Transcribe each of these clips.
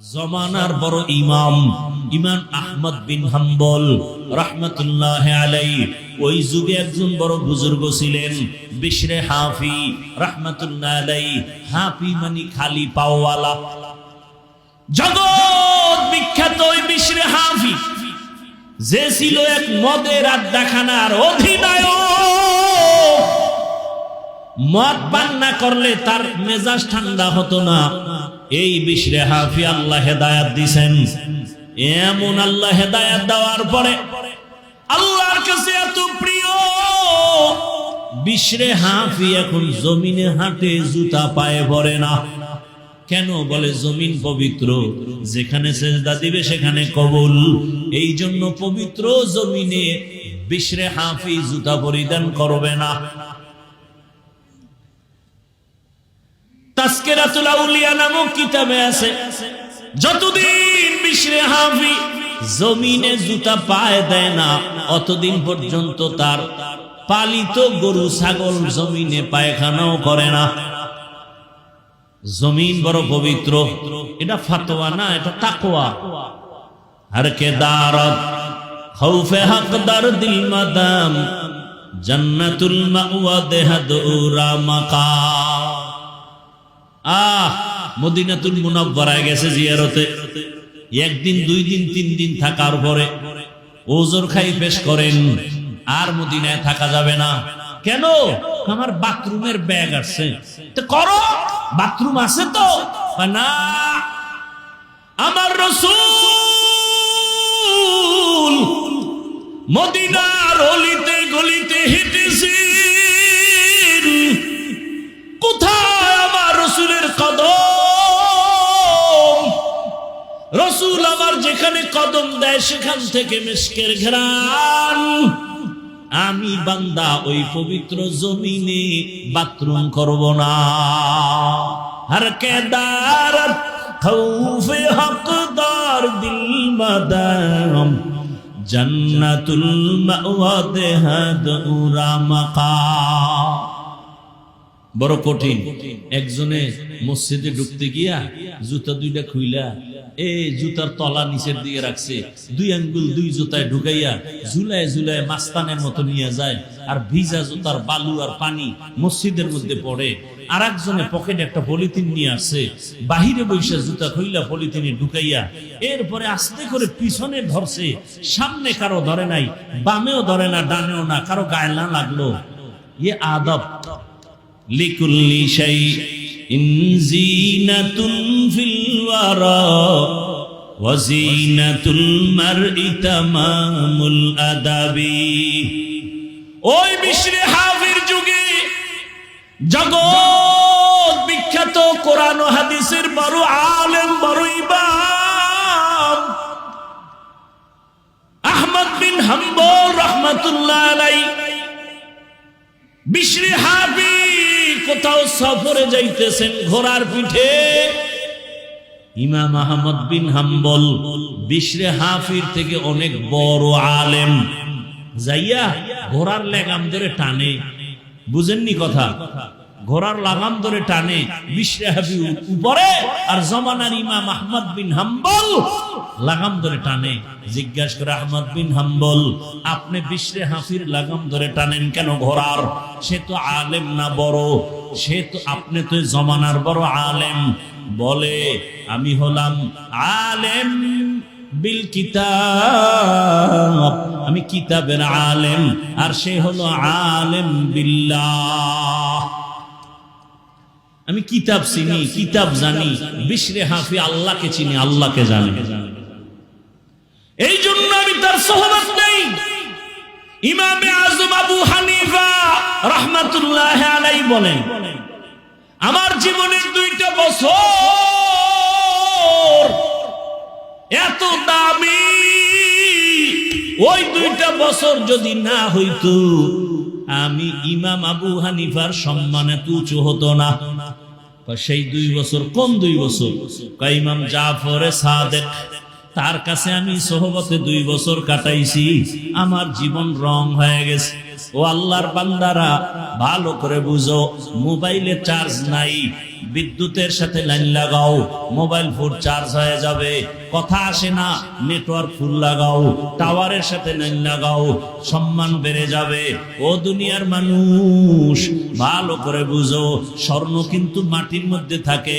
জমানার বড় ইমাম ইমাম আহমদ বিন হাম্বল রহমতুল্লাহ আলাই ওই যুগে একজন বড় বুজুর্গ ছিলেন বিশরে হাফি রহমতুল্লাহ আলাই হাফি মানে খালি পাওয়ালা। জগৎ বিখ্যাত ওই বিশরে হাফি, যে ছিল এক মদের আড্ডাখানার অধিনায়ক। মদ পান না করলে তার মেজাজ ঠান্ডা হতো না। এই বিশরে হাফি আল্লাহ হেদায়াত দিছেন। এমন আল্লাহ হেদায়াত দেওয়ার পরে আল্লাহর কাছে এত প্রিয়। বিশরে হাফি এখন জমিনে হাঁটে জুতা পায়ে ভরে না। কেন বলে জমিন পবিত্র, যেখানে সেজদা দিবে সেখানে কবুল। এই জন্য পবিত্র জমিনে বিশরে হাফি জুতা পরিধান করবে না। তাস্কেরাতুল আউলিয়া নামক কিতাবে আছে, যতদিন বিশরে হাফি জমিনে জুতা পায়ে দেয় না, অতদিন পর্যন্ত তার পালিত গরু ছাগল জমিনে পায়খানাও করে না। জমিন বড় পবিত্র, এটা ফাতোয়া না, এটা তাকওয়া। হর কে দারত খৌফে হকদার দিল মাদাম, জান্নাতুল মাওয়া দেহাদুরা মাকা আহ, মদিনাতুল মুনাব্বারায় গেছে জিয়ারতে। একদিন দুই দিন তিন দিন থাকার পরে ওজোর খাই পেশ করেন। আর মদিনায় থাকা যাবে না। কেন? আমার বাথরুমের ব্যাগ আছে। করো, বাথরুম আছে তো। না, আমার রসুল মদিনার অলিতে গলিতে আমার যেখানে কদম দেয়, সেখান থেকে মিসকের ঘ্রাণ। আমি বান্দা, ওই পবিত্র জমিনে বাথরুম করব না। হর কেদার খৌফে হকদার দিল মাদাম, জান্নাতুল মাওয়া মাকা বড় কঠিন। একজনে মসজিদে ঢুকতে গিয়া জুতা দুইটা খুইলা এই জুতার তলা নিচের দিকে রাখছে। দুই আঙ্গুল দুই জুতায় ঢুকাইয়া ঝুলায় ঝুলায় মাস্তানের মতো নিয়ে যায় আর ভিজা জুতার বালু আর পানি মসজিদের মধ্যে পড়ে। আর একজনে পকেটে একটা পলিথিন নিয়ে আসে বাহিরে বৈশে জুতা খইলা পলিথিনে ঢুকাইয়া এরপরে আস্তে করে পিছনে ধরছে। সামনে কারও ধরে নাই, বামেও ধরে না, ডানেও না, কারও গায়ে না লাগল। ইয়ে আদব। লিকুল্লি সেই زينة في الورى وزينة المرء تمام الأدب ওই মিশ্রে হাফির যুগে জগৎ বিখ্যাত কোরআন ও হাদিসের বড় আলেম বড় ইমাম আহমদ বিন হাম্বল রহমতুল্লাহ আলাই বিশ্রী হাফি কোথাও সফরে যাইতেছেন ঘোড়ার পিঠে। ইমাম আহমদ বিন হাম্বল, বিশ্রে হাফির থেকে অনেক বড় আলেম। যাইয়া ঘোড়ার লেগাম ধরে টানে। বুঝেননি কথা? ঘোড়ার লাগাম ধরে টানে, বিশ্রে হাফি উপরে আর জমানার ইমাম আহমদ বিন হাম্বল লাগাম ধরে টানে। জিজ্ঞাসা করে, আহমদ বিন হাম্বল, আপনি বিশ্রে হাফির লাগাম ধরে টানেন কেন ঘোড়ার? সে তো আলেম না বড়। সে তো আপনি তো জমানার বড় আলেম। বলে, আমি হলাম আলেম বিল কিতাব। আমি কিতাবের আলেম, আর সে হলো আলেম বিল্লাহ। আমি কিতাব চিনি, কিতাব জানি, বিশরে হাফি আল্লাহকে চিনি, আল্লাহকে জানি। এই জন্য আমি তার সহমত নেই। ইমামে আজম আবু হানিফা রহমাতুল্লাহ আলাই বলেন আমার জীবনের দুইটা বছর এত দামি। ওই দুইটা বছর যদি না হইতো, আমি ইমাম আবু হানিফার সম্মান এত উঁচু হতো না। সেই দুই বছর, কোন দুই বছর? কয়, ইমাম জাফরে সাদেক, তার কাছে আমি সহবতে দুই বছর কাটাইছি। আমার জীবন রং হয়ে গেছে। ও আল্লাহর বান্দারা ভালো করে বুঝো মোবাইলে চার্জ নাই। বিদ্যুতের সাথে লাইন লাগাও, মোবাইল ফোন চার্জ হয়ে যাবে। কথা আসে না, নেটওয়ার্ক ফুল লাগাও, টাওয়ারের সাথে লাইন লাগাও, সম্মান বেড়ে যাবে। ও দুনিয়ার মানুষ, ভালো করে বুঝো, স্বর্ণ কিন্তু মাটির মধ্যে থাকে,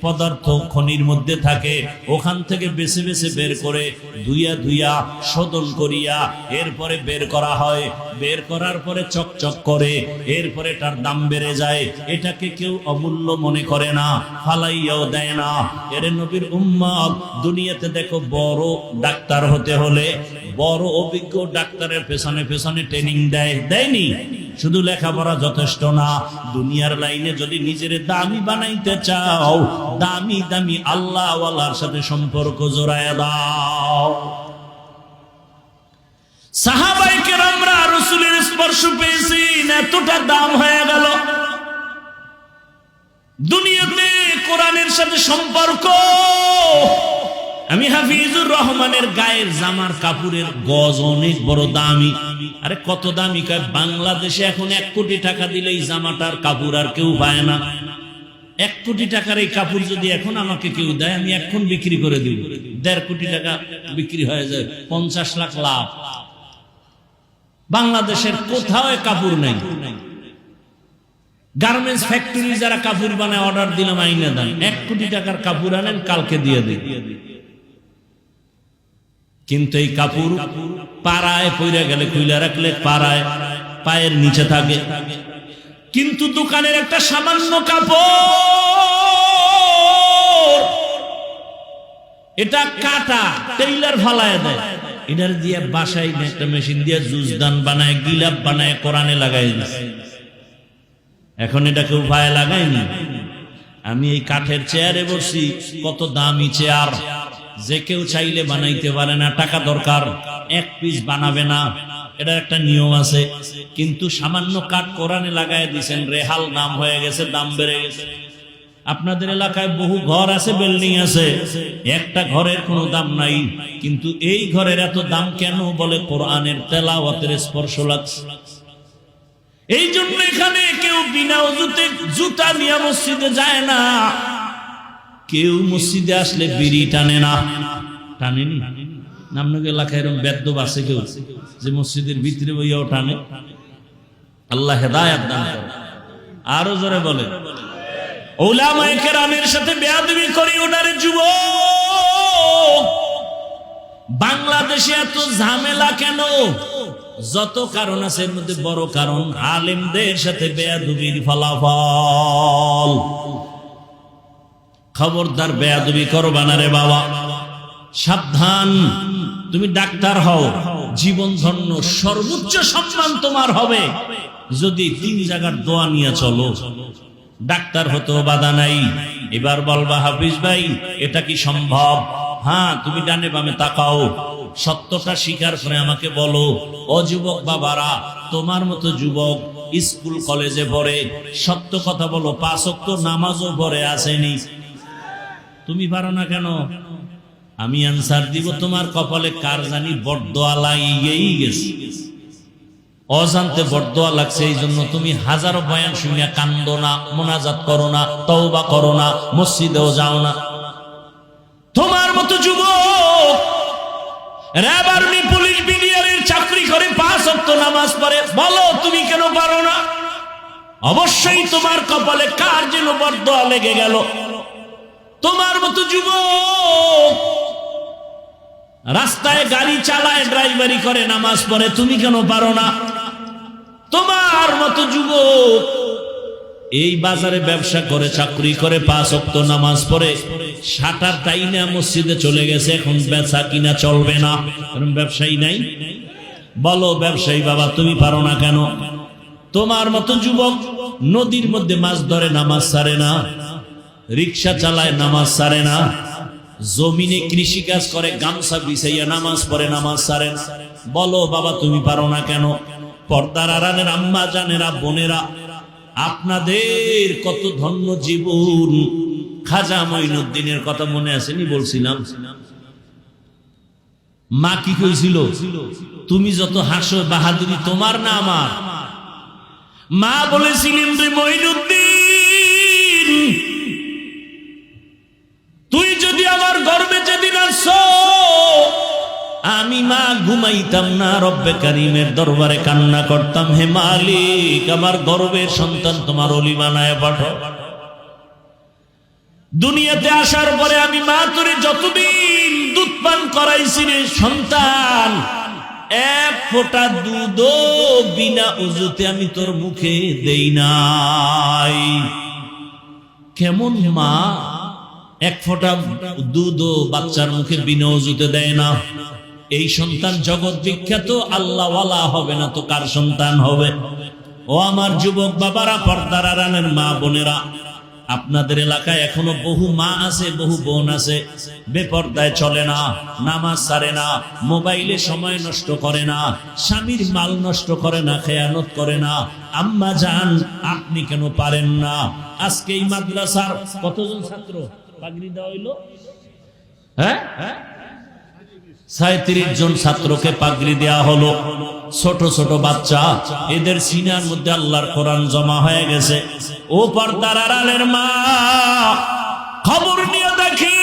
পদার্থ খনির মধ্যে থাকে। ওখান থেকে বেছে বেছে বের করে ধুইয়া ধুইয়া শোধন করিয়া এরপরে বের করা হয়। বের করার পরে চকচক করে, এরপরে তার দাম বেড়ে যায়। এটাকে কেউ অমূল্য মনে করে না, ফালাইয়াও দেয় না। এর নবীর উম্মত, দুনিয়াতে দেখো বড় ডাক্তার হতে হলে, বড় অভিজ্ঞ ডাক্তারের পেছনে পেছনে ট্রেনিং দেয়, দেয়নি। শুধু লেখাপড়া যথেষ্ট না, দুনিয়ার লাইনে যদি নিজের দামি বানাইতে চাও, দামি দামি আল্লাহওয়ালার সাথে সম্পর্ক জোড়ায় দাও। সাহাবাইকে আমরা রসুলের স্পর্শ পেয়েছি এতটা দাম হয়ে গেল। দুনিয়াতে কোরআনের সাথে সম্পর্ক। আমি হাফিজুর রহমানের গায়ের জামার কাপড়ের গজ অনেক বড় দামি। আরে কত দামি কয়, বাংলাদেশে এখন এক কোটি টাকা দিলে এই জামাটার কাপড় আর কেউ পায় না। এক কোটি টাকার এই কাপড় যদি এখন আমাকে কেউ দেয়, আমি এখন বিক্রি করে দিব। দেড় কোটি টাকা বিক্রি হয়ে যায়, পঞ্চাশ লাখ লাভ। বাংলাদেশের কোথাও কাপড় নেই। গার্মেন্টস ফ্যাক্টরি যারা কাপড় বানায় অর্ডার দিলাম, আইনে দেন। এক কোটি টাকার কাপড় আনেন, কালকে দিয়ে দিই কিন্তু এই কাপড় পাড়ায় পইরা গেলে, খুইলা রাখলে পাড়ায়, পায়ের নিচে থাকে। কিন্তু দোকানের একটা সামান্য কাপড়, এটা কাটা, টেইলার ফালায় দেয়। এটার দিয়ে বাসায় একটা মেশিন দিয়ে জুসদান বানায়, গিলাপ বানায়, কোরআনে লাগাই দিছে। এখন এটা কেউ ভাই লাগায়নি আমি এই কাঠের চেয়ারে বসি, কত দামি চেয়ার। যে কেউ চাইলে বানাইতে পারে না, টাকা দরকার। এক পিস বানাবে না। এটা একটা নিয়ম আছে। কিন্তু সামান্য কাঠ কোরআনে লাগাই দিছেন, রেহাল নাম হয়ে গেছে, দাম বেড়ে গেছে। আপনাদের এলাকায় বহু ঘর আছে, বিল্ডিং আছে। একটা ঘরের কোনো দাম নাই। কিন্তু এই ঘরের এত দাম কেন বলে কোরআনের তেলাওয়াতের স্পর্শ লাগছে? এই জন্য এখানে কেউ জুতা নিয়ে মসজিদে যায় না। কেউ মসজিদে আসলে বিড়ি টানে না। টানেনি? নামনগ এলাকায় এরকম বেদ্য বাসে কেউ যে মসজিদের ভিতরে বইয়াও টানে? আল্লাহ হেদায়াত দান করে। আরও জোরে বলে ওলামায়ে কেরামের সাথে বেয়াদবি করি ওনারে যুব বাংলাদেশে এত ঝামেলা কেন? যত কারণ আছে এর মধ্যে বড় কারণ, আলেমদের সাথে বেয়াদবির ফলাফল। খবরদার বেয়াদবি করবা না রে বাবা। সাবধান, তুমি ডাক্তার হও, জীবন ধন্য, সর্বোচ্চ সম্মান তোমার হবে। যদি তিন জায়গার দোয়া নিয়ে চলো, ডাক্তার হতো বাধা নাই। এবার বলবা, হাফিজ ভাই, এটা কি সম্ভব? হ্যাঁ তুমি ডানে বামে তাকাও। সত্যটা স্বীকার করে আমাকে বলো, ও যুবক বাবারা, তোমার মতো যুবক স্কুল, কলেজে পড়ে সত্য কথা বলো পাঁচক্ত নামাজও পড়ে আসেনি। তুমি পারো না কেন? আমি আনসার দিব, তোমার কপালে কার জানি বড্ডোয়া লাগিয়েই গেছে। অজান্তে বরদোয়া লাগছে এই জন্য তুমি হাজারো বয়ান শুনিয়া কান্দো না, মোনাজাত করো না, তওবা করো না, মসজিদেও যাও না। তোমার মতো যুবক র্যাব আর্মি পুলিশ চাকরি করে পাঁচ অক্ত নামাজ পড়ে। বলো, তুমি কেন পারো না? অবশ্যই তোমার কপালে কার যেন বরদোয়া লেগে গেল? তোমার মতো যুবক রাস্তায় গাড়ি চালায়, ড্রাইভারি করে, নামাজ পড়ে, তুমি কেন পারো না? তোমার মতো যুবক এই বাজারে ব্যবসা করে, চাকরি করে, পাঁচ অক্ত নামাজ পড়ে। সাটার টাইনা মসজিদে চলে গেছে, এখন বেচা কিনা চলবে না। কারণ ব্যবসায়ী নাই। বলো ব্যবসায়ী বাবা, তুমি পারো না কেন? তোমার মতো যুবক নদীর মধ্যে মাছ ধরে, নামাজ সারে না। রিক্সা চালায়, নামাজ সারে না। জমিনে কৃষি কাজ করে, গামছা বিছাইয়া নামাজ পড়ে, নামাজ সারে না। বলো বাবা, তুমি পারো না কেন? পর্দার আড়ালের আম্মা, জানেরা, বোনেরা, আপনাদের কত ধন্য জীবন। খাজা মঈনুদ্দিনের কথা মনে আসেনি বলছিলাম। মা কি কইছিল? তুমি যত হাসো বাহাদুরি তোমার না আমার। মা বলেছিলেন রে মঈনুদ্দিন, তুই যদি আমার গর্বে যেদিন আস আমি মা ঘুমাইতাম না, রব্বে কারিমের দরবারে কান্না করতাম। হে মালিক, আমার গর্বের সন্তান তোমার অলি বানায় পাঠো দুনিয়াতে আসার পরে আমি মা তোরে যতদিন দুধ পান করাইছি রে সন্তান, এক ফোঁটা দুধও বিনা উজুতে আমি তোর মুখে দেই নাই। কেমন মা? এক ফোঁটা দুধও বাচ্চার মুখে বিনা উজুতে দেয় না। এই সন্তান জগৎ বিখ্যাত, আল্লাহওয়ালা হবে না তো কার সন্তান হবে? ও আমার যুবক বাবারা, পর্দার আরানের মা বোনেরা আপনাদের এলাকায় এখনও বহু মা আছে, বহু বোন আছে। বেপর্দায় চলে না, নামাজ সারে না, মোবাইলে সময় নষ্ট করে না, স্বামীর মাল নষ্ট করে না, খেয়ানত করে না। আম্মা যান আপনি কেন পারেন না? আজকে এই মাদ্রাসার কতজন ছাত্র? পাগড়ি দেওয়া হইল? হ্যাঁ হ্যাঁ? সাঁত্রিশ জন ছাত্রকে পাগড়ি দেয়া হলো। ছোট ছোট বাচ্চা, এদের সিনার মধ্যে আল্লাহর কোরআন জমা হয়ে গেছে। ও পর্দার আড়ালের মা, খবর নিয়ে দেখি।